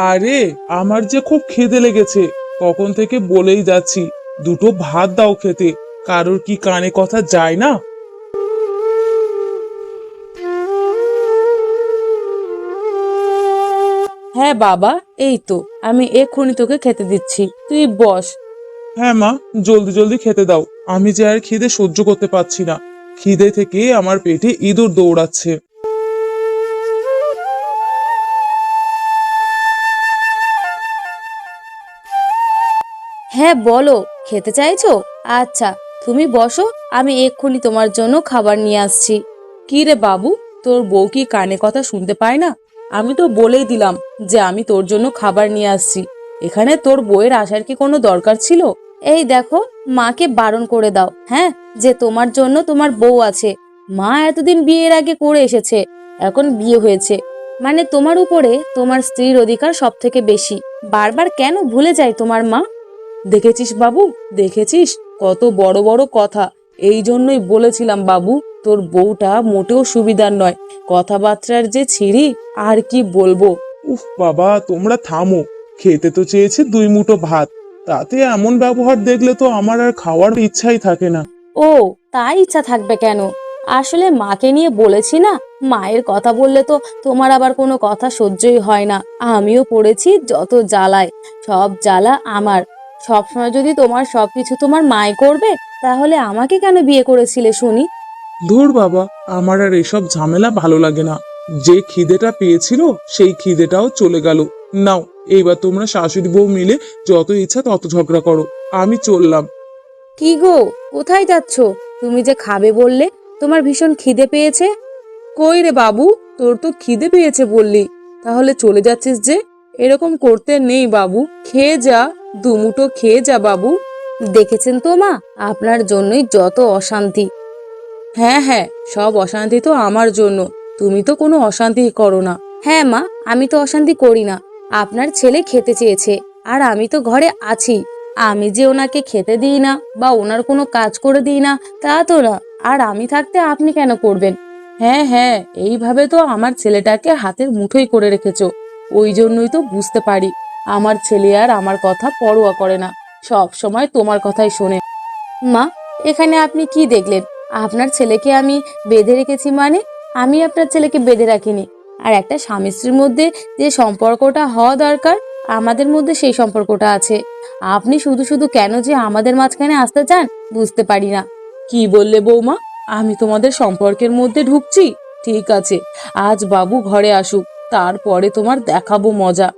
আরে আমার যে খুব খিদে লেগেছে। কখন থেকে বলেই যাচ্ছি দুটো ভাত দাও খেতে। কারোর কি কানে কথা যায় না? হ্যাঁ বাবা এই তো আমি এক্ষুনি তোকে খেতে দিচ্ছি। তুই বস। হ্যাঁ মা জলদি জলদি খেতে দাও। আমি যে আর খিদে সহ্য করতে পারছি না। খিদে থেকে আমার পেটে ইঁদুর দৌড়াচ্ছে। হ্যাঁ বলো। খেতে চাইছো? আচ্ছা তুমি বসো, আমি এক্ষুনি তোমার জন্য খাবার নিয়ে আসছি। কি রে বাবু, তোর বউ কি কানে কথা শুনতে পায় না? আমি তো বলেই দিলাম যে আমি তোর জন্য খাবার নিয়ে আসছি। এখানে তোর বউয়ের আসার কি কোনো দরকার ছিল? এই দেখো, মাকে বারণ করে দাও হ্যাঁ যে তোমার জন্য তোমার বউ আছে। মা এতদিন বিয়ের আগে করে এসেছে, এখন বিয়ে হয়েছে। মানে তোমার উপরে তোমার স্ত্রীর অধিকার সব থেকে বেশি। বারবার কেন ভুলে যায় তোমার মা? দেখেছিস বাবু? দেখেছিস? কত বড় বড় কথা। এই জন্যই বলেছিলাম বাবু তোর বউটা মোটেও সুবিধার নয়। কথাবার্তার যে ছিঁড়ি আর কি বলব? উফ বাবা তোমরা থামো। খেতে তো চেয়েছে দুই মুঠো ভাত। তাতে এমন ব্যবহার দেখলে তো আমার আর খাওয়ার ইচ্ছাই থাকে না। ও তাই ইচ্ছা থাকবে কেন? আসলে মাকে নিয়ে বলেছি না? মায়ের কথা বললে তো তোমার আবার কোনো কথা সহ্যই হয় না। আমিও পড়েছি যত জ্বালায়। সব জ্বালা আমার। সবসময় যদি তোমার সবকিছু তোমার মায় করবে তাহলে আমাকে কেন বিয়ে করেছিলে শুনি? ধুর বাবা আমার আর এসব ঝামেলা ভালো লাগে না। যে খিদেটা পেয়েছিল সেই খিদেটাও চলে গেল। নাও এইবার তোমরা শাশুড়ি বউ মিলে যত ইচ্ছা তত ঝগড়া করো। আমি চললাম। কি গো কোথায় যাচ্ছ? তুমি যে খাবে বললে তোমার ভীষণ খিদে পেয়েছে? কই রে বাবু তোর তো খিদে পেয়েছে বললি। তাহলে চলে যাচ্ছিস যে? এরকম করতে নেই বাবু। খেয়ে যা। দুমুটো খেয়ে যা বাবু। দেখেছেন তো মা, আপনার জন্যই যত অশান্তি। হ্যাঁ হ্যাঁ সব অশান্তি তো আমার জন্য। তুমি তো কোনো অশান্তি করো না। হ্যাঁ মা, আমি তো অশান্তি করি না। আপনার ছেলে খেতে চেয়েছে, আর আমি তো ঘরে আছি। আমি যে ওনাকে খেতে দিই না, বা ওনার কোনো কাজ করে দিই না, তা তো না। আর আমি থাকতে আপনি কেন করবেন? হ্যাঁ হ্যাঁ এইভাবে তো আমার ছেলেটাকে হাতের মুঠোই করে রেখেছো। ওই জন্যই তো বুঝতে পারি। আমার ছেলে আর আমার কথা পরোয়া করে না। সব সময় তোমার কথাই শোনে। মা, এখানে আপনি কি দেখলেন? আপনার ছেলেকে আমি বেঁধে রেখেছি মানে? আমি আপনার ছেলেকে বেঁধে রাখিনি। আর একটা স্বামী স্ত্রীর মধ্যে যে সম্পর্কটা হওয়া দরকার, আমাদের মধ্যে সেই সম্পর্কটা আছে। আপনি শুধু শুধু কেন যে আমাদের মাঝখানে আসতে চান, বুঝতে পারি না। কি বললে বৌমা? আমি তোমাদের সম্পর্কের মধ্যে ঢুকছি। ঠিক আছে, আজ বাবু ঘরে আসুক, তারপরে তোমার দেখাবো মজা।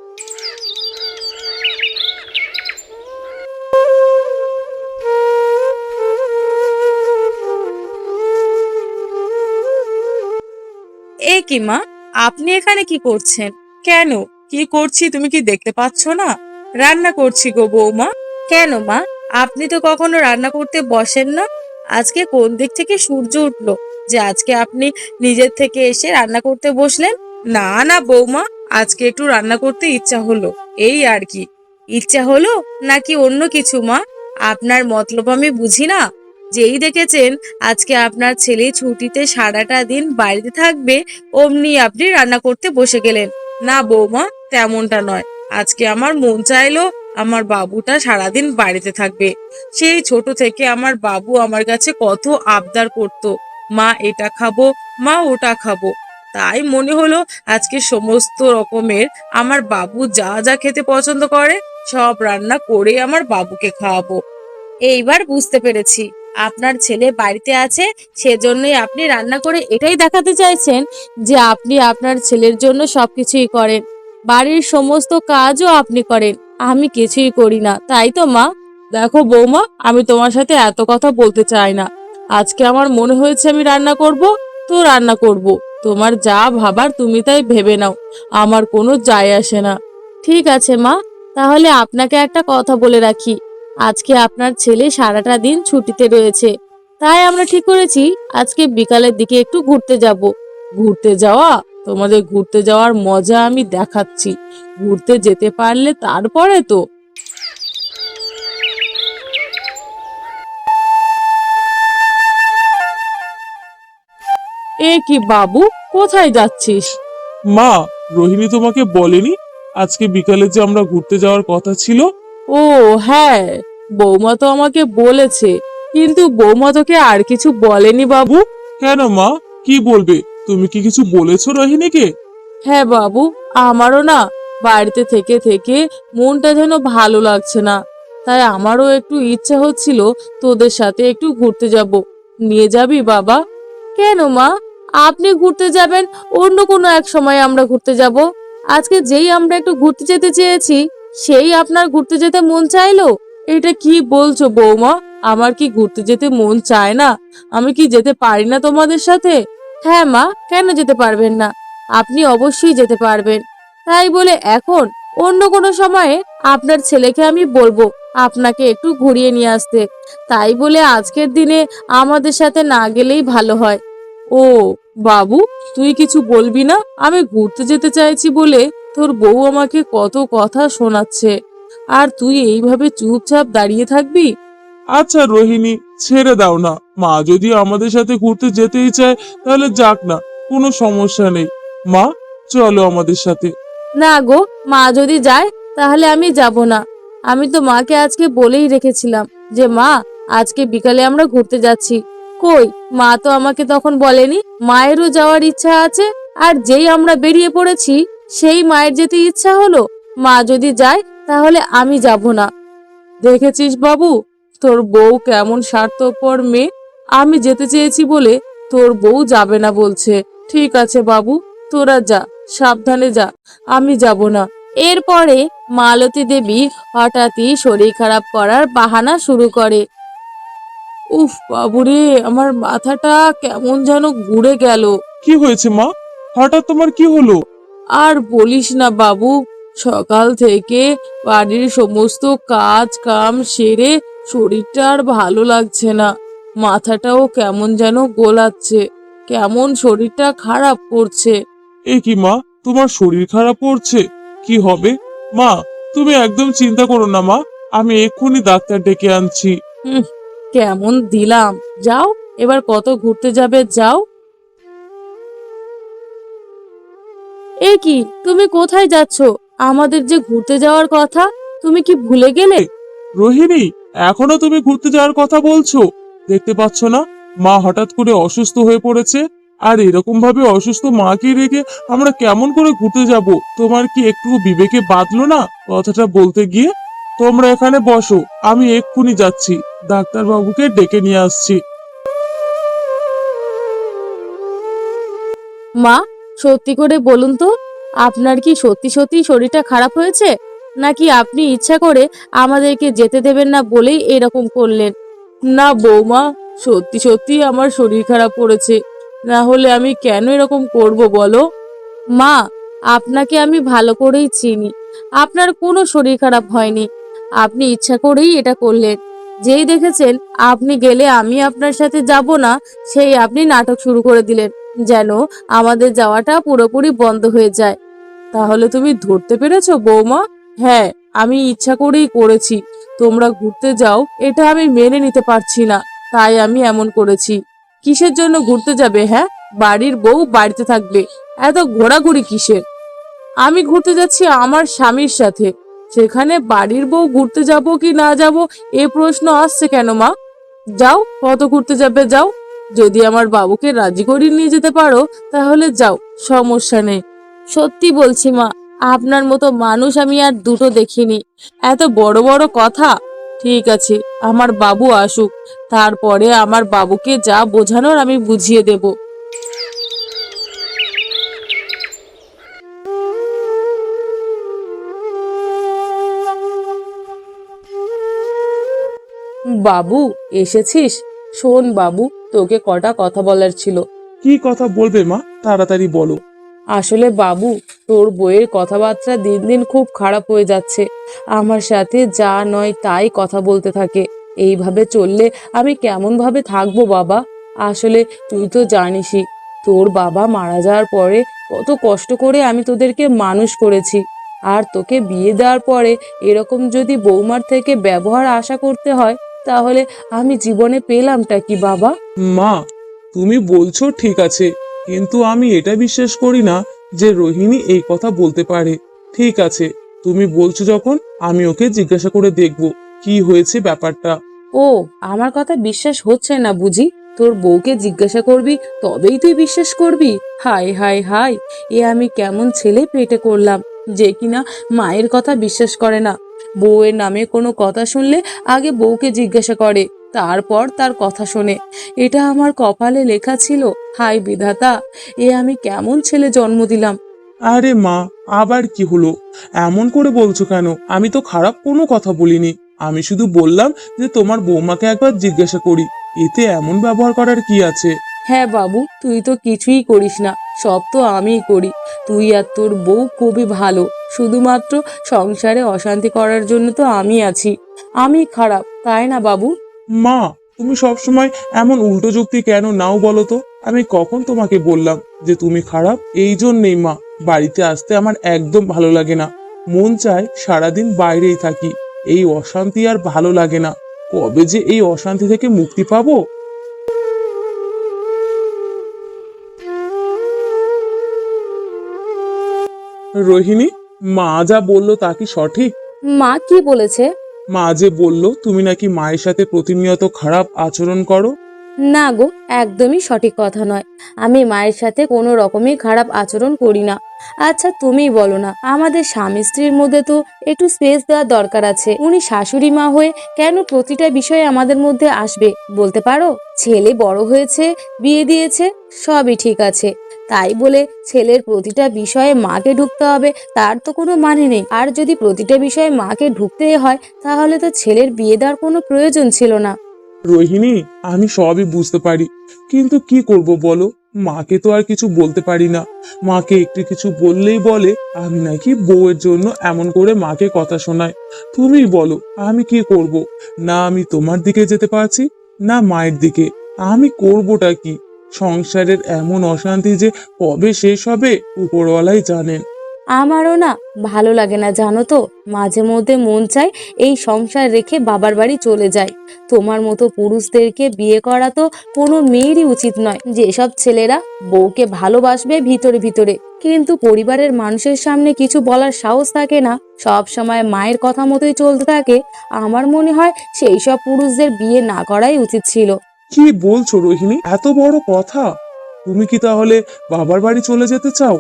এ কি, মা? আপনি এখানে কি করছেন? কেন? কি করছি তুমি কি দেখতে পাচ্ছ না? রান্না করছি গো বৌমা। কেন, মা? আপনি তো কখনো রান্না করতে বসেন না। আজকে কোন দিক থেকে সূর্য উঠল? যে আজকে আপনি নিজের থেকে এসে রান্না করতে বসলেন? না না বৌমা, আজকে একটু রান্না করতে ইচ্ছা হলো। এই আর কি। ইচ্ছা হলো নাকি অন্য কিছু, মা? আপনার মতলব আমি বুঝি না। যেই দেখেছেন, আজকে আপনার ছেলে ছুটিতে সারাটা দিন বাড়িতে থাকবে, অমনি আপনি রান্না করতে বসে গেলেন। না বৌমা, তেমনটা নয়। আজকে আমার মন চাইলো আমার বাবুটা সারাদিন বাড়িতে থাকবে। সেই ছোট থেকে আমার বাবু আমার কাছে কত আবদার করত। মা, এটা খাব, মা, ওটা খাব। তাই মনে হলো আজকে সমস্ত রকমের আমার বাবু যা যা খেতে পছন্দ করে, সব রান্না করে আমার বাবুকে খাওয়াবো। এইবার বুঝতে পেরেছি। আপনার ছেলে বাড়িতে আছে, সেজন্যই আপনি রান্না করে এটাই দেখাতে চাইছেন যে আপনি আপনার ছেলের জন্য সব কিছুই করেন। বাড়ির সমস্ত কাজও আপনি করেন। আমি কিছুই করি না। তাই তো মা? দেখো বৌমা, আমি তোমার সাথে এত কথা বলতে চাই না। আজকে আমার মনে হয়েছে আমি রান্না করব, তো রান্না করব। তোমার যা ভাবার তুমি তাই ভেবে নাও। আমার কোনো যায় আসে না। ঠিক আছে মা, তাহলে আপনাকে একটা কথা বলে রাখি। আজকে আপনার ছেলে সারাটা দিন ছুটিতে রয়েছে। তাই আমরা ঠিক করেছি আজকে বিকালের দিকে একটু ঘুরতে যাব। ঘুরতে যাওয়া? তোমাদের ঘুরতে যাওয়ার মজা আমি দেখাচ্ছি। ঘুরতে যেতে পারলে তারপরে তো। এ কি বাবু কোথায় যাচ্ছিস? মা রোহিণী তোমাকে বলেনি? আজকে বিকালে যে আমরা ঘুরতে যাওয়ার কথা ছিল? ও হ্যাঁ। বৌমা তো আমাকে বলেছে কিন্তু বৌমা তোকে আর কিছু বলেনি বাবু। কেন মা কি বলবে? তুমি কি কিছু বলেছ রোহিণীকে? হ্যাঁ বাবু আমারও না বাড়িতে থেকে থেকে মনটা যেন ভালো লাগছে না। তাই আমারও একটু ইচ্ছা হচ্ছিল তোদের সাথে একটু ঘুরতে যাব। নিয়ে যাবি বাবা? কেন মা? আপনি ঘুরতে যাবেন অন্য কোনো এক সময় আমরা ঘুরতে যাব। আজকে যেই আমরা একটু ঘুরতে যেতে চেয়েছি সেই আপনার ঘুরতে যেতে মন চাইলো? এটা কি বলছো বৌমা? আমার কি ঘুরতে যেতে মন চায় না? আমি কি যেতে পারি না তোমাদের সাথে? হ্যাঁ মা, কেন যেতে পারবেন না? আপনি অবশ্যই যেতে পারবেন। তাই বলে এখন অন্য কোনো সময়ে আপনার ছেলেকে আমি বলব, আপনাকে একটু ঘুরিয়ে নিয়ে আসতে। তাই বলে আজকের দিনে আমাদের সাথে না গেলেই ভালো হয়। ও, বাবু, তুই কিছু বলবি না? আমি ঘুরতে যেতে চাইছি বলে তোর বউ আমাকে কত কথা শোনাচ্ছে। আর তুই এইভাবে চুপচাপ দাঁড়িয়ে থাকবি? আচ্ছা রোহিণী ছেড়ে দাও না। মা যদি আমাদের সাথে ঘুরতে যেতেই চায় তাহলে যাক না কোনো সমস্যা নেই। মা চলো আমাদের সাথে। না গো মা যদি যায় তাহলে আমি যাব না। আমি তো মাকে আজকে বলেই রেখেছিলাম যে মা আজকে বিকালে আমরা ঘুরতে যাচ্ছি। কই মা তো আমাকে তখন বলেনি মায়েরও যাওয়ার ইচ্ছা আছে আর যেই আমরা বেরিয়ে পড়েছি সেই মায়ের যেতে ইচ্ছা হলো। মা যদি যায় তাহলে আমি যাব না। দেখেছিস বাবু তোর বউ কেমন স্বার্থপর মেয়ে। আমি যেতে চেয়েছি বলে তোর বউ যাবে না বলছে। ঠিক আছে বাবু তোরা যা সাবধানে যা আমি যাব না। এরপরে মালতী দেবী হঠাৎই শরীর খারাপ করার বাহানা শুরু করে। উফ বাবুরে আমার মাথাটা কেমন যেন ঘুরে গেল। কি হয়েছে মা? হঠাৎ তোমার কি হলো? আর বলিস না বাবু সকাল থেকে বাড়ির সমস্ত কাজ কাম সেরে শরীরটা আর ভালো লাগছে না। মাথাটাও কেমন যেন গোলাচ্ছে কেমন শরীরটা খারাপ করছে। এ কি মা তোমার শরীর খারাপ করছে? কি হবে? মা তুমি একদম চিন্তা করো না মা আমি এক্ষুনি ডাক্তার ডেকে আনছি। কেমন দিলাম। যাও এবার কত ঘুরতে যাবে যাও। এ কি তুমি কোথায় যাচ্ছ? আমাদের যে ঘুরতে যাওয়ার কথা তুমি কি ভুলে গেলে? রোহিণী এখনও তুমি ঘুরতে যাওয়ার কথা বলছো। দেখতে পাচ্ছ না মা হঠাৎ করে অসুস্থ হয়ে পড়েছে। আর এরকম ভাবে অসুস্থ মাকে রেখে আমরা কেমন করে ঘুরতে যাব? তোমার কি একটু বিবেকে বাঁধলো না কথাটা বলতে গিয়ে? তোমরা এখানে বসো আমি এক্ষুনি যাচ্ছি। ডাক্তার বাবুকে ডেকে নিয়ে আসছি। মা সত্যি করে বলুন তো আপনার কি সত্যি সত্যি শরীরটা খারাপ হয়েছে? নাকি আপনি ইচ্ছা করে আমাদেরকে যেতে দেবেন না বলেই এরকম করলেন? না বৌমা, সত্যি সত্যি আমার শরীর খারাপ করেছে। না হলে আমি কেন এরকম করব বলো? মা, আপনাকে আমি ভালো করেই চিনি। আপনার কোনো শরীর খারাপ হয়নি। আপনি ইচ্ছা করেই এটা করলেন। যেই দেখেছেন, আপনি গেলে আমি আপনার সাথে যাব না, সেই আপনি নাটক শুরু করে দিলেন। যেন আমাদের যাওয়াটা পুরোপুরি বন্ধ হয়ে যায়। তাহলে তুমি ধরতে পেরেছ, বৌমা? হ্যাঁ আমি ইচ্ছা করেই করেছি। তোমরা ঘুরতে যাও, এটা আমি মেনে নিতে পারছি না, তাই আমি এমন করেছি। কিসের জন্য ঘুরতে যাবে হ্যাঁ? বাড়ির বউ বাড়িতে থাকবে। এত ঘোরাঘুরি কিসের? আমি ঘুরতে যাচ্ছি আমার স্বামীর সাথে। সেখানে বাড়ির বউ ঘুরতে যাব কি না যাব, এ প্রশ্ন আসছে কেন মা? যাও, কত ঘুরতে যাবে যাও। যদি আমার বাবুকে রাজি করিয়ে নিয়ে যেতে পারো, তাহলে যাও, সমস্যা নেই। সত্যি বলছি মা, আপনার মতো মানুষ আমি আর দুটো দেখিনি। এত বড় বড় কথা। ঠিক আছে, আমার বাবু আসুক, তারপরে আমার বাবুকে যা বোঝানোর আমি বুঝিয়ে দেব। বাবু, এসেছিস? শোন বাবু তোকে কটা কথা বলার ছিল। কি কথা বলবে মা? তাড়াতাড়ি বলো। আসলে বাবু তোর বইয়ের কথাবার্তা দিন দিন খুব খারাপ হয়ে যাচ্ছে। আমার সাথে যা নয় তাই কথা বলতে থাকে। এইভাবে চললে আমি কেমন ভাবে থাকব বাবা? আসলে তুই তো জানিসই তোর বাবা মারা যাওয়ার পরে কত কষ্ট করে আমি তোদেরকে মানুষ করেছি। আর তোকে বিয়ে দেওয়ার পরে এরকম যদি বৌমার থেকে ব্যবহার আশা করতে হয় তাহলে আমি জীবনে পেলামটা কি বাবা? মা তুমি বলছো ঠিক আছে কিন্তু আমি এটা বিশ্বাস করি না যে রোহিণী এই কথা বলতে পারে। ঠিক আছে তুমি বলছো যখন আমি ওকে জিজ্ঞাসা করে দেখব কি হয়েছে ব্যাপারটা। ও আমার কথা বিশ্বাস হচ্ছে না বুঝি? তোর বউকে জিজ্ঞাসা করবি তবেই তুই বিশ্বাস করবি? হাই হাই হাই এ আমি কেমন ছেলে পেটে করলাম যে কিনা মায়ের কথা বিশ্বাস করে না। বউয়ের নামে কোনো কথা শুনলে আগে বউকে জিজ্ঞাসা করে, তারপর তার কথা শোনে। এটা আমার কপালে লেখা ছিল, হাই বিধাতা, এ আমি কেমন ছেলে জন্ম দিলাম? আরে মা, আবার কি হলো? এমন করে বলছো কেন? আমি তো খারাপ কোনো কথা বলিনি। আমি শুধু বললাম যে তোমার বৌমাকে একবার জিজ্ঞাসা করি, এতে এমন ব্যবহার করার কি আছে? হ্যাঁ বাবু, তুই তো কিছুই করিস না, সব তো আমিই করি। তুই আর তোর বউ খুবই ভালো, শুধুমাত্র সংসারে অশান্তি করার জন্য তো আমি আছি। আমি খারাপ, তাই না বাবু? মা, তুমি সবসময় এমন উল্টো যুক্তি কেন নাও বলো তো? আমি কখন তোমাকে বললাম যে তুমি খারাপ? এই জন্যেই মা, বাড়িতে আসতে আমার একদম ভালো লাগে না। মন চায় সারাদিন বাইরেই থাকি, এই অশান্তি আর ভালো লাগে না। কবে যে এই অশান্তি থেকে মুক্তি পাবো? রোহিণী মা যা বলল তা কি সঠিক? মা কি বলেছে? মা যে বলল তুমি নাকি মায়ের সাথে প্রতিনিয়ত খারাপ আচরণ করো? না গো একদমই সঠিক কথা নয়। আমি মায়ের সাথে কোনো রকমই খারাপ আচরণ করি না। আচ্ছা তুমি বলো না আমাদের স্বামী স্ত্রীর মধ্যে তো একটু স্পেস দেওয়ার দরকার আছে। উনি শাশুড়ি মা হয়ে কেন প্রতিটা বিষয়ে আমাদের মধ্যে আসবে বলতে পারো? ছেলে বড় হয়েছে বিয়ে দিয়েছে সবই ঠিক আছে। তাই বলে ছেলের প্রতিটা বিষয়ে মাকে ঢুকতে হবে, তার তো কোনো মানে নেই। আর যদি প্রতিটা বিষয়ে মাকে ঢুকতে হয়, তাহলে তো ছেলের বিয়ে দেওয়ার কোনো প্রয়োজন ছিল না। রোহিণী, আমি সবই বুঝতে পারি। কিন্তু কি করব বলো? মাকে তো আর কিছু বলতে পারি না। মাকে একটু কিছু বললেই বলে, আমি নাকি বউয়ের জন্য এমন করে মাকে কথা শোনায় তুমি বলো, আমি কি করব? না আমি তোমার দিকে যেতে পারছি, না মায়ের দিকে। আমি করবটা কি? সংসারের এমন অশান্তি যে কবে শেষ হবে, উপরওয়ালাই জানেন। আমারও না ভালো লাগে না, জানো তো? মাঝে মধ্যে মন চায় এই সংসার রেখে বাবার বাড়ি চলে যায় তোমার মতো পুরুষদেরকে বিয়ে করা তো কোনো মেয়েরই উচিত নয়। যেসব ছেলেরা বউকে ভালোবাসবে ভিতরে ভিতরে। কিন্তু পরিবারের মানুষের সামনে কিছু বলার সাহস থাকে না। সব সময় মায়ের কথা মতোই চলতে থাকে। আমার মনে হয় সেই সব পুরুষদের বিয়ে না করাই উচিত ছিল। কি বলছো রোহিণী? এত বড় কথা। তুমি কি তাহলে বাবার বাড়ি চলে যেতে চাও?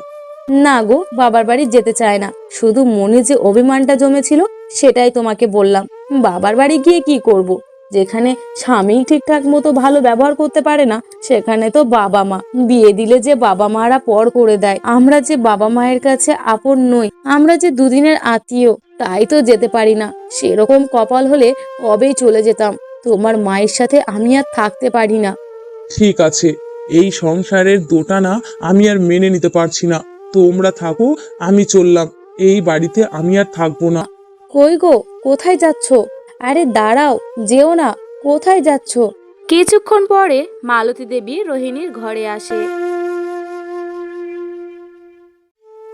না গো, বাবার বাড়ি যেতে চায় না। শুধু মনে যে অভিমানটা জমেছিল, সেটাই তোমাকে বললাম। বাবার বাড়ি গিয়ে কি করব। যেখানে স্বামী ঠিকঠাক মতো ভালো ব্যবহার করতে পারে না, সেখানে তো বাবা মা। বিয়ে দিলে যে বাবা মারা পর করে দেয়। আমরা যে বাবা মায়ের কাছে আপন নই, আমরা যে দুদিনের আত্মীয়, তাই তো যেতে পারি না। সেরকম কপাল হলে কবেই চলে যেতাম। তোমার মায়ের সাথে আমি আর থাকতে পারি না। ঠিক আছে এই সংসারের দোটানা আমি আর মেনে নিতে পারছি না। তোমরা থাকো আমি চললাম। এই বাড়িতে আমি আর থাকব না। কই গো কোথায় যাচ্ছ? আরে দাঁড়াও যেও না কোথায় যাচ্ছ? কিছুক্ষণ পরে মালতী দেবী রোহিণীর ঘরে আসে।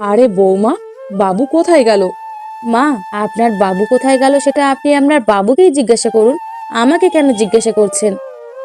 আরে বৌমা বাবু কোথায় গেল? মা আপনার বাবু কোথায় গেল সেটা আপনি আপনার বাবুকেই জিজ্ঞাসা করুন। আমাকে কেন জিজ্ঞাসা করছেন?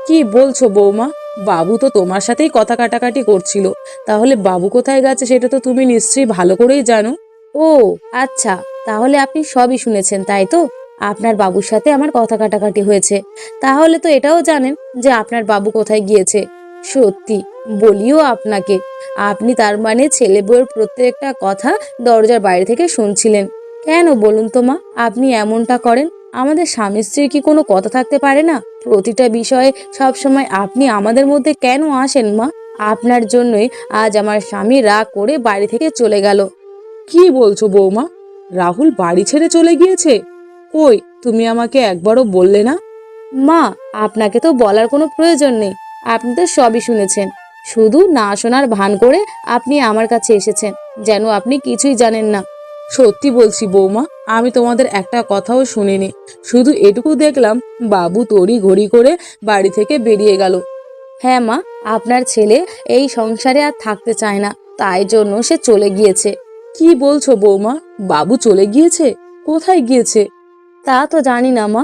কি বলছো বৌমা? বাবু তো তোমার সাথেই কথা কাটাকাটি করছিল। তাহলে বাবু কোথায় গেছে সেটা তো তুমি নিশ্চয়ই ভালো করেই জানো। ও আচ্ছা তাহলে আপনি সবই শুনেছেন, তাই তো? আপনার বাবুর সাথে আমার কথা কাটাকাটি হয়েছে। তাহলে তো এটাও জানেন যে আপনার বাবু কোথায় গিয়েছে। সত্যি, বলিও আপনাকে। আপনি তার মানে ছেলে বউয়ের প্রত্যেকটা কথা দরজার বাইরে থেকে শুনছিলেন। কেন বলুন তো মা, আপনি এমনটা করেন? আমাদের স্বামী স্ত্রীর কি কোনো কথা থাকতে পারে না? প্রতিটা বিষয়ে সব সময় আপনি আমাদের মধ্যে কেন আসেন মা? আপনার জন্যই আজ আমার স্বামী রাগ করে বাড়ি থেকে চলে গেল। কি বলছো বৌমা? রাহুল বাড়ি ছেড়ে চলে গিয়েছে? কই, তুমি আমাকে একবারও বললে না? মা, আপনাকে তো বলার কোনো প্রয়োজন নেই। আপনি তো সবই শুনেছেন। শুধু না শোনার ভান করে আপনি আমার কাছে এসেছেন। যেন আপনি কিছুই জানেন না। সত্যি বলছি বৌমা, আমি তোমাদের একটা কথাও শুনিনি। শুধু এটুকু দেখলাম বাবু তড়ি ঘড়ি করে বাড়ি থেকে বেরিয়ে গেল। হ্যাঁ মা, আপনার ছেলে এই সংসারে আর থাকতে চায় না, তাই জন্য সে চলে গিয়েছে। কি বলছো বৌমা, বাবু চলে গিয়েছে? কোথায় গিয়েছে? তা তো জানি না মা।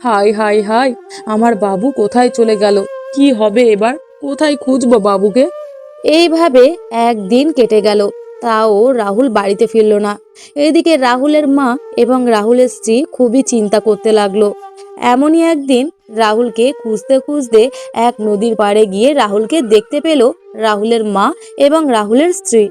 হাই হাই হাই আমার বাবু কোথায় চলে গেল? কি হবে এবার? কোথায় খুঁজবো বাবুকে? এইভাবে একদিন কেটে গেল। তাও রাহুল বাড়িতে ফিরল না। এদিকে রাহুলের মা এবং রাহুলের স্ত্রী খুবই চিন্তা করতে লাগল। এমনই একদিন রাহুলকে খুঁজতে খুঁজতে এক নদীর পাড়ে গিয়ে রাহুলকে দেখতে পেল রাহুলের মা এবং রাহুলের স্ত্রী।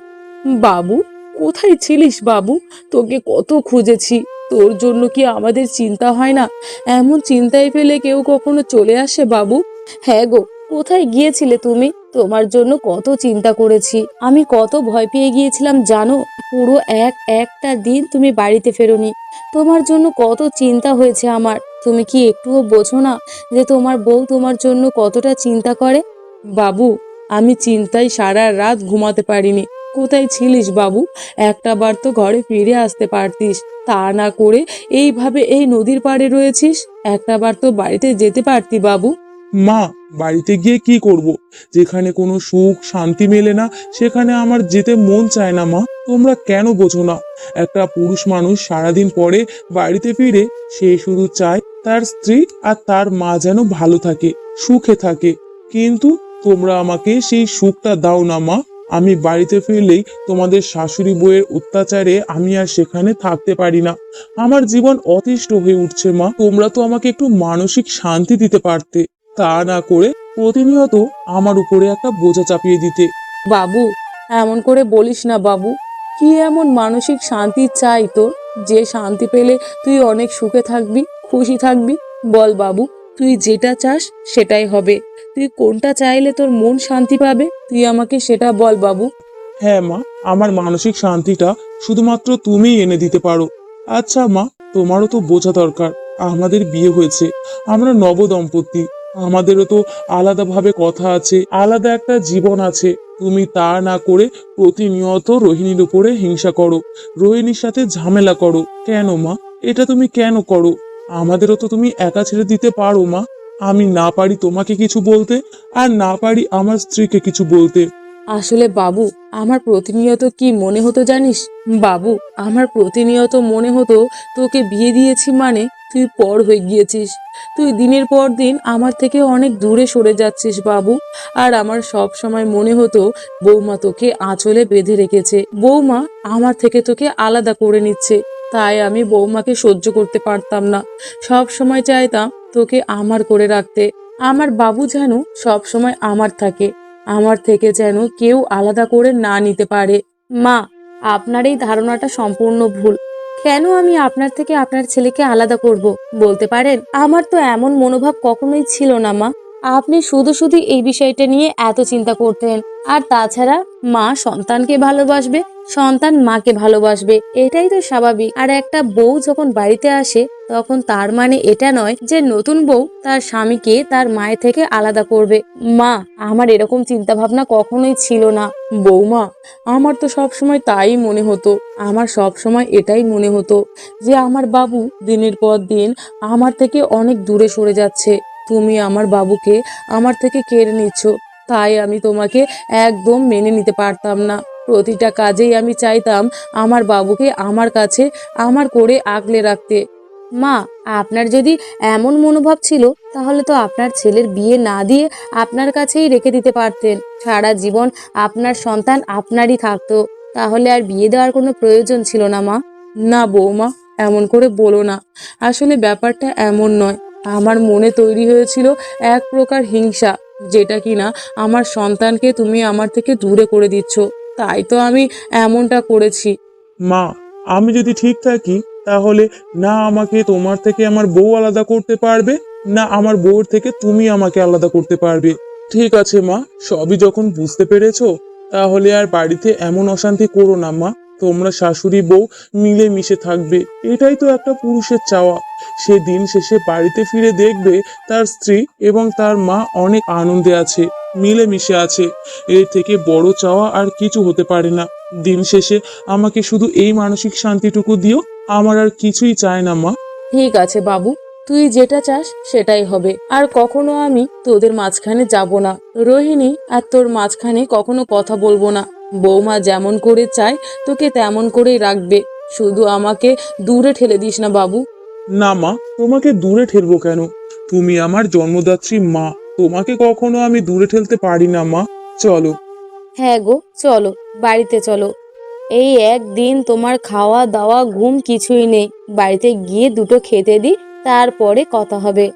বাবু কোথায় ছিলিস বাবু? তোকে কত খুঁজেছি। তোর জন্য কি আমাদের চিন্তা হয় না? এমন চিন্তায় ফেলে কেউ কখনো চলে আসে বাবু? হ্যাঁ গো কোথায় গিয়েছিলে তুমি? তোমার জন্য কত চিন্তা করেছি। আমি কত ভয় পেয়ে গিয়েছিলাম জানো? পুরো এক একটা দিন তুমি বাড়িতে ফেরোনি। তোমার জন্য কত চিন্তা হয়েছে আমার। তুমি কি একটুও বোঝো না যে তোমার বউ তোমার জন্য কতটা চিন্তা করে? বাবু, আমি চিন্তায় সারা রাত ঘুমাতে পারিনি। কোথায় ছিলিস বাবু? একটা বার তো ঘরে ফিরে আসতে পারতিস। তা না করে এইভাবে এই নদীর পাড়ে রয়েছিস? একটা বার তো বাড়িতে যেতে পারতি বাবু। মা, বাড়িতে গিয়ে কি করব। যেখানে কোনো সুখ, শান্তি মেলে না, সেখানে আমার যেতে মন চায় না, মা। তোমরা কেন বোঝো না? একটা পুরুষ মানুষ সারাদিন পরে বাড়িতে ফিরে সে শুধু চায় তার স্ত্রী আর তার মা যেন ভালো থাকে, সুখে থাকে। কিন্তু তোমরা আমাকে সেই সুখটা দাও না, মা। আমি বাড়িতে ফিরলেই তোমাদের শাশুড়ি বইয়ের অত্যাচারে আমি আর সেখানে থাকতে পারি না। আমার জীবন অতিষ্ঠ হয়ে উঠছে, মা। তোমরা তো আমাকে একটু মানসিক শান্তি দিতে পারতে। তা না করে প্রতিনিয়ত আমার উপরে একটা বোঝা চাপিয়ে দিতে। বাবু এমন করে বলিস না বাবু। কি এমন মানসিক শান্তি চাই তোর? যে শান্তি পেলে তুই অনেক সুখে থাকবি খুশি থাকবি। বল বাবু তুই যেটা চাস সেটাই হবে। তুই কোনটা চাইলে তোর মন শান্তি পাবে তুই আমাকে সেটা বল বাবু। হ্যাঁ মা আমার মানসিক শান্তিটা শুধুমাত্র তুমিই এনে দিতে পারো। আচ্ছা মা তোমারও তো বোঝা দরকার আমাদের বিয়ে হয়েছে। আমরা নব দম্পতি আমাদেরও তো আলাদাভাবে কথা আছে, আলাদা একটা জীবন আছে। তুমি তা না করে প্রতিনিয়ত রোহিণীর উপরে হিংসা করো, রোহিণীর সাথে ঝামেলা করো। কেন মা? এটা তুমি কেন করো? আমাদেরও তো তুমি একা ছেড়ে দিতে পারো মা। আমি না পারি তোমাকে কিছু বলতে আর না পারি আমার স্ত্রীকে কিছু বলতে। আসলে বাবু, আমার প্রতিনিয়ত কি মনে হতো জানিস? বাবু, আমার প্রতিনিয়ত মনে হতো তোকে বিয়ে দিয়েছি মানে তুই পর হয়ে গিয়েছিস। তুই দিনের পর দিন আমার থেকে অনেক দূরে সরে যাচ্ছিস বাবু। আর আমার সব সময় মনে হতো, বৌমা তোকে আঁচলে বেঁধে রেখেছে। বৌমা আমার থেকে তোকে আলাদা করে নিচ্ছে। তাই আমি বৌমাকে সহ্য করতে পারতাম না। সব সময় চাইতাম তোকে আমার করে রাখতে। আমার বাবু যেন সব সময় আমার থাকে। আমার থেকে যেন কেউ আলাদা করে না নিতে পারে। মা, আপনার এই ধারণাটা সম্পূর্ণ ভুল। কেন আমি আপনার থেকে আপনার ছেলেকে আলাদা করব? বলতে পারেন, আমার তো এমন মনোভাব কখনোই ছিল না, মা। আপনি শুধু শুধু এই বিষয়টা নিয়ে এত চিন্তা করতেন। আর তাছাড়া মা সন্তানকে ভালোবাসবে, সন্তান মাকে ভালোবাসবে, এটাই তো স্বাভাবিক। আর একটা বউ যখন বাড়িতে আসে, তখন তার মানে এটা নয় যে নতুন বউ তার স্বামীকে তার মায়ের থেকে আলাদা করবে। মা, আমার এরকম চিন্তা ভাবনা কখনোই ছিল না। বৌমা, আমার তো সব সময় তাই মনে হতো। আমার সব সময় এটাই মনে হতো যে আমার বাবু দিনের পর দিন আমার থেকে অনেক দূরে সরে যাচ্ছে। তুমি আমার বাবুকে আমার থেকে কেড়ে নিচ্ছ। তাই আমি তোমাকে একদম মেনে নিতে পারতাম না। প্রতিটা কাজেই আমি চাইতাম আমার বাবুকে আমার কাছে, আমার করে আগলে রাখতে। মা, আপনার যদি এমন মনোভাব ছিল, তাহলে তো আপনার ছেলের বিয়ে না দিয়ে আপনার কাছেই রেখে দিতে পারতেন। সারা জীবন আপনার সন্তান আপনারই থাকতো। তাহলে আর বিয়ে দেওয়ার কোনো প্রয়োজন ছিল না, মা। না বৌমা, এমন করে বলো না। আসলে ব্যাপারটা এমন নয়। আমার মনে তৈরি হয়েছিল এক প্রকার হিংসা, যেটা কিনা আমার সন্তানকে তুমি আমার থেকে দূরে করে দিচ্ছ। তাই তো আমি এমনটা করেছি। মা, আমি যদি ঠিক থাকি, তাহলে না আমাকে তোমার থেকে আমার বউ আলাদা করতে পারবে, না আমার বউর থেকে তুমি আমাকে আলাদা করতে পারবে। ঠিক আছে মা, সবই যখন বুঝতে পেরেছ, তাহলে আর বাড়িতে এমন অশান্তি করো না মা। তোমরা শাশুড়ি বউ মিলে মিশে থাকবে, এটাই তো একটা পুরুষের চাওয়া। সে দিন শেষে বাড়িতে ফিরে দেখবে তার স্ত্রী এবং তার মা অনেক আনন্দে আছে মিলে মিশে আছে। এর থেকে বড় চাওয়া আর কিছু হতে পারে না। দিন শেষে আমাকে শুধু এই মানসিক শান্তিটুকু দিও, আমার আর কিছুই চায় না, মা। ঠিক আছে, বাবু। তুই যেটা চাস সেটাই হবে। আর কখনো আমি তোদের মাঝখানে যাব না। রোহিণী আর তোর মাঝখানে কখনো কথা বলব না। বৌমা যেমন করে চায়, তোকে তেমন করেই রাখবে। শুধু আমাকে দূরে ঠেলে দিস না, বাবু। না মা, তোমাকে দূরে ঠেলবো কেন? তুমি আমার জন্মদাত্রী মা, তোমাকে কখনো আমি দূরে ঠেলতে পারি না মা। চলো। হ্যাঁ গো, চলো, বাড়িতে চলো। এই একদিন তোমার খাওয়া দাওয়া, ঘুম কিছুই নেই। বাড়িতে গিয়ে দুটো খেতে দিই, তারপরে কথা হবে।